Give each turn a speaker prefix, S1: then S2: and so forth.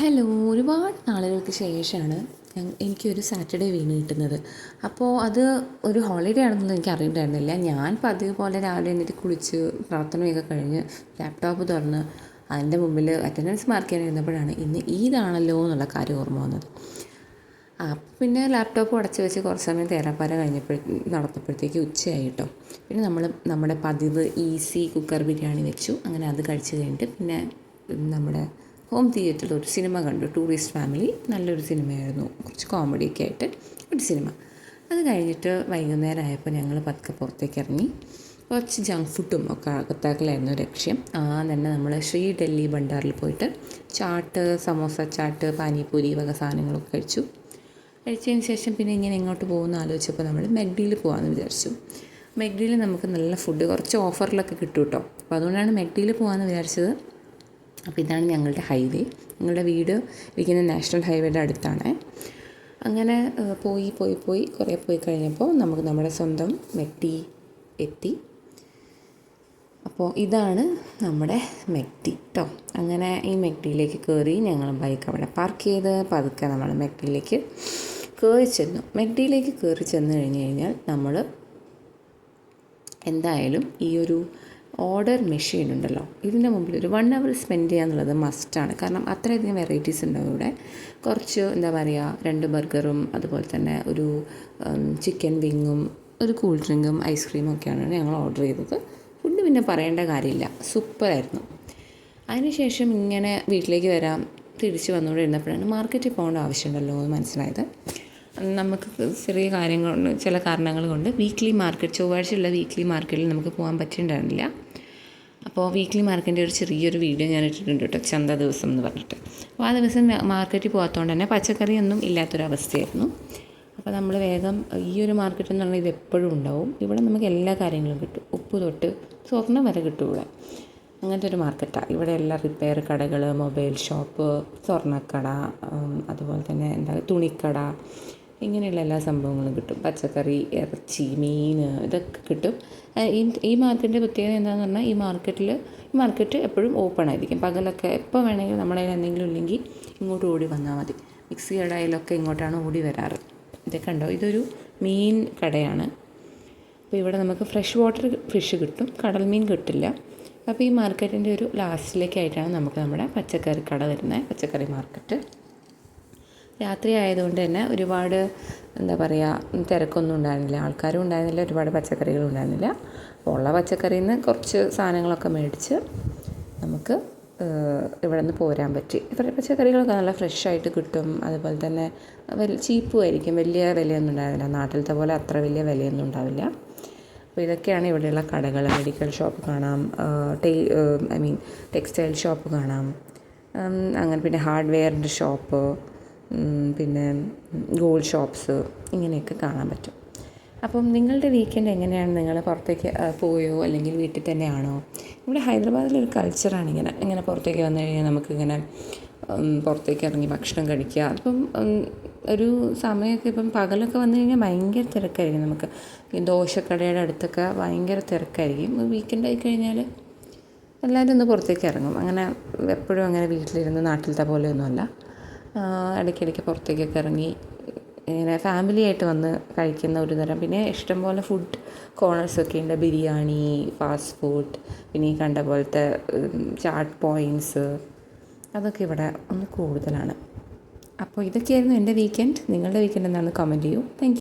S1: Hello ഒരുപാട് നാളുകൾക്ക് ശേഷമാണ് എനിക്കൊരു സാറ്റർഡേ വീണ് കിട്ടുന്നത്. അപ്പോൾ അത് ഒരു ഹോളിഡേ ആണെന്നൊന്നും എനിക്ക് അറിയണ്ടായിരുന്നില്ല. ഞാൻ പതിവ് പോലെ രാവിലെ എണീറ്റ് കുളിച്ച് പ്രാർത്ഥനയൊക്കെ കഴിഞ്ഞ് ലാപ്ടോപ്പ് തുറന്ന് അതിന്റെ മുമ്പിൽ അറ്റൻഡൻസ് മാർക്ക് ചെയ്യാൻ ഇരുന്നപ്പോഴാണ് ഇന്ന് ഈദാണല്ലോ എന്നുള്ള കാര്യം ഓർമ്മ വന്നത്. അപ്പം പിന്നെ ലാപ്ടോപ്പ് അടച്ച് വെച്ച് കുറച്ച് സമയം തേരാപ്പാര കഴിഞ്ഞപ്പോഴ നടന്നപ്പോഴത്തേക്ക് ഉച്ചയായി കേട്ടോ. പിന്നെ നമ്മൾ നമ്മുടെ പതിവ് ഈസി കുക്കർ ബിരിയാണി വെച്ചു. അങ്ങനെ അത് കഴിച്ച് കഴിഞ്ഞിട്ട് പിന്നെ നമ്മുടെ ഹോം തിയേറ്ററിൽ ഒരു സിനിമ കണ്ടു. Tourist family. നല്ലൊരു സിനിമയായിരുന്നു. കുറച്ച് കോമഡിയൊക്കെ ആയിട്ട് ഒരു സിനിമ. അത് കഴിഞ്ഞിട്ട് വൈകുന്നേരം ആയപ്പോൾ ഞങ്ങൾ പതുക്കെ പുറത്തേക്ക് ഇറങ്ങി. കുറച്ച് ജങ്ക് ഫുഡും ഒക്കെ അകത്താക്കലായിരുന്നു ലക്ഷ്യം. ആ തന്നെ നമ്മൾ ശ്രീ ഡൽഹി ഭണ്ഡാറിൽ പോയിട്ട് ചാട്ട് സമോസ ചാട്ട് പാനിപൂരി വക സാധനങ്ങളൊക്കെ കഴിച്ചു. കഴിച്ചതിന് ശേഷം പിന്നെ ഇങ്ങനെ എങ്ങോട്ട് പോകുമെന്ന് ആലോചിച്ചപ്പോൾ നമ്മൾ മെഗ്ഡിയിൽ പോകാമെന്ന് വിചാരിച്ചു. മെഗ്ഡിയിൽ നമുക്ക് നല്ല ഫുഡ് കുറച്ച് ഓഫറിലൊക്കെ കിട്ടും കേട്ടോ അപ്പോൾ അതുകൊണ്ടാണ് മെഗ്ഡിയിൽ പോകാമെന്ന് വിചാരിച്ചത്. അപ്പോൾ ഇതാണ് ഞങ്ങളുടെ ഹൈവേ. ഞങ്ങളുടെ വീട് ഇരിക്കുന്ന നാഷണൽ ഹൈവേയുടെ അടുത്താണ്. അങ്ങനെ പോയി പോയി പോയി കുറേ പോയി കഴിഞ്ഞപ്പോൾ നമുക്ക് നമ്മുടെ സ്വന്തം മെഗ്ഡി എത്തി. അപ്പോൾ ഇതാണ് നമ്മുടെ മെക്ടി കേട്ടോ അങ്ങനെ ഈ മെക്ടിയിലേക്ക് കയറി ഞങ്ങൾ ബൈക്ക് അവിടെ പാർക്ക് ചെയ്ത് പതുക്കെ നമ്മൾ മെക്ടിയിലേക്ക് കയറി ചെന്നു. മെക്ടിയിലേക്ക് കയറി ചെന്ന് കഴിഞ്ഞ് കഴിഞ്ഞാൽ നമ്മൾ എന്തായാലും ഈ ഒരു ഓർഡർ മെഷീൻ ഉണ്ടല്ലോ. ഇതിന്റെ മുമ്പിൽ ഒരു വൺ അവർ സ്പെൻഡ് ചെയ്യുക എന്നുള്ളത് മസ്റ്റാണ് കാരണം അത്രയധികം വെറൈറ്റീസ് ഉണ്ടാവും ഇവിടെ. കുറച്ച് എന്താ പറയുക രണ്ട് ബർഗറും അതുപോലെ തന്നെ ഒരു ചിക്കൻ വിങ്ങും ഒരു കൂൾ ഡ്രിങ്കും ഐസ്ക്രീമും ഒക്കെയാണ് ഞങ്ങൾ ഓർഡർ ചെയ്തത്. ഫുഡ് പിന്നെ പറയേണ്ട കാര്യമില്ല. സൂപ്പറായിരുന്നു അതിനുശേഷം ഇങ്ങനെ വീട്ടിലേക്ക് വരാം. തിരിച്ച് വന്നുകൊണ്ടിരുന്നപ്പോഴാണ് മാർക്കറ്റിൽ പോകേണ്ട ആവശ്യമുണ്ടല്ലോ എന്ന് മനസ്സിലായത്. നമുക്ക് ചെറിയ കാര്യങ്ങൾ ചില കാരണങ്ങൾ കൊണ്ട് വീക്ക്ലി മാർക്കറ്റ് ചൊവ്വാഴ്ചയുള്ള വീക്ക്ലി മാർക്കറ്റിൽ നമുക്ക് പോകാൻ പറ്റിയിട്ടുണ്ടായിരുന്നില്ല. അപ്പോൾ വീക്ക്ലി മാർക്കറ്റിന്റെ ഒരു ചെറിയൊരു വീഡിയോ ഞാൻ ഇട്ടിട്ടുണ്ട് കേട്ടോ ചന്ത ദിവസം എന്ന് പറഞ്ഞിട്ട്. അപ്പോൾ ആ ദിവസം മാർക്കറ്റിൽ പോകാത്തതുകൊണ്ട് തന്നെ പച്ചക്കറിയൊന്നും ഇല്ലാത്തൊരവസ്ഥയായിരുന്നു. അപ്പോൾ നമ്മൾ വേഗം ഈ ഒരു മാർക്കറ്റ് എന്ന് പറഞ്ഞാൽ ഇത് എപ്പോഴും ഉണ്ടാവും. ഇവിടെ നമുക്ക് എല്ലാ കാര്യങ്ങളും കിട്ടും. ഉപ്പ് തൊട്ട് സ്വർണം വരെ കിട്ടും ഇവിടെ. അങ്ങനത്തെ ഒരു മാർക്കറ്റാണ് ഇവിടെ എല്ലാ റിപ്പയർ കടകൾ മൊബൈൽ ഷോപ്പ് സ്വർണക്കട അതുപോലെ തന്നെ എന്താ തുണിക്കട ഇങ്ങനെയുള്ള എല്ലാ സംഭവങ്ങളും കിട്ടും. പച്ചക്കറി ഇറച്ചി മീൻ ഇതൊക്കെ കിട്ടും. ഈ മാർക്കറ്റിന്റെ പ്രത്യേകത എന്താണെന്ന് പറഞ്ഞാൽ ഈ മാർക്കറ്റിൽ ഈ മാർക്കറ്റ് എപ്പോഴും ഓപ്പൺ ആയിരിക്കും. പകലൊക്കെ എപ്പോൾ വേണമെങ്കിലും നമ്മുടെ കയ്യിൽ എന്തെങ്കിലും ഇല്ലെങ്കിൽ ഇങ്ങോട്ട് ഓടി വന്നാൽ മതി. മിക്സി കടയിലൊക്കെ ഇങ്ങോട്ടാണ് ഓടി വരാറ്. ഇതൊക്കെ ഉണ്ടോ ഇതൊരു മീൻ കടയാണ്. അപ്പോൾ ഇവിടെ നമുക്ക് ഫ്രഷ് വാട്ടർ ഫിഷ് കിട്ടും. കടൽ മീൻ കിട്ടില്ല. അപ്പോൾ ഈ മാർക്കറ്റിന്റെ ഒരു ലാസ്റ്റിലേക്കായിട്ടാണ് നമുക്ക് നമ്മുടെ പച്ചക്കറി കട വരുന്നത്. പച്ചക്കറി മാർക്കറ്റ്. രാത്രി ആയതുകൊണ്ട് തന്നെ ഒരുപാട് എന്താ പറയുക തിരക്കൊന്നും ഉണ്ടായിരുന്നില്ല. ആൾക്കാരും ഉണ്ടായിരുന്നില്ല ഒരുപാട് പച്ചക്കറികളും ഉണ്ടായിരുന്നില്ല. ഉള്ള പച്ചക്കറിയിൽ നിന്ന് കുറച്ച് സാധനങ്ങളൊക്കെ മേടിച്ച് നമുക്ക് ഇവിടെ നിന്ന് പോരാൻ പറ്റി. പച്ചക്കറികളൊക്കെ നല്ല ഫ്രഷ് ആയിട്ട് കിട്ടും. അതുപോലെ തന്നെ വലിയ ചീപ്പും ആയിരിക്കും. വലിയ വിലയൊന്നും ഉണ്ടാവില്ല നാട്ടിലത്തെ പോലെ അത്ര വലിയ വിലയൊന്നും ഉണ്ടാവില്ല. അപ്പോൾ ഇതൊക്കെയാണ് ഇവിടെയുള്ള കടകൾ. മെഡിക്കൽ ഷോപ്പ് കാണാം. ടെ ഐ മീൻ ടെക്സ്റ്റൈൽ ഷോപ്പ് കാണാം. അങ്ങനെ പിന്നെ ഹാർഡ്വെയറിന്റെ ഷോപ്പ്. പിന്നെ ഗോൾഡ് ഷോപ്സ് ഇങ്ങനെയൊക്കെ കാണാൻ പറ്റും. അപ്പം നിങ്ങളുടെ വീക്കെൻഡ് എങ്ങനെയാണ്? നിങ്ങൾ പുറത്തേക്ക് പോയോ? അല്ലെങ്കിൽ വീട്ടിൽ തന്നെയാണോ? ഇവിടെ ഹൈദരാബാദിലൊരു കൾച്ചറാണ് ഇങ്ങനെ. ഇങ്ങനെ പുറത്തേക്ക് വന്നു കഴിഞ്ഞാൽ നമുക്കിങ്ങനെ പുറത്തേക്ക് ഇറങ്ങി ഭക്ഷണം കഴിക്കുക. അപ്പം ഒരു സമയമൊക്കെ ഇപ്പം പകലൊക്കെ വന്നു കഴിഞ്ഞാൽ ഭയങ്കര തിരക്കായിരിക്കും നമുക്ക്. ഈ ദോശക്കടയുടെ അടുത്തൊക്കെ ഭയങ്കര തിരക്കായിരിക്കും. വീക്കെൻഡ് ആയി കഴിഞ്ഞാൽ എല്ലാവരും ഒന്ന് പുറത്തേക്ക് ഇറങ്ങും. അങ്ങനെ എപ്പോഴും അങ്ങനെ വീട്ടിലിരുന്ന് നാട്ടിലത്തെ പോലെയൊന്നുമല്ല. ഇടയ്ക്കിടയ്ക്ക് പുറത്തേക്കൊക്കെ ഇറങ്ങി ഇങ്ങനെ ഫാമിലി ആയിട്ട് വന്ന് കഴിക്കുന്ന ഒരു തരം. പിന്നെ ഇഷ്ടംപോലെ ഫുഡ് കോർണേഴ്സൊക്കെ ഉണ്ട്. ബിരിയാണി ഫാസ്റ്റ് ഫുഡ് പിന്നെ ഈ കണ്ട പോലത്തെ ചാട്ട് പോയിന്റ്സ് അതൊക്കെ ഇവിടെ ഒന്ന് കൂടുതലാണ്. അപ്പോൾ ഇതൊക്കെയായിരുന്നു എന്റെ വീക്കെൻഡ് നിങ്ങളുടെ വീക്കെൻഡ് എന്താണെന്ന് കമന്റ് ചെയ്യൂ. താങ്ക്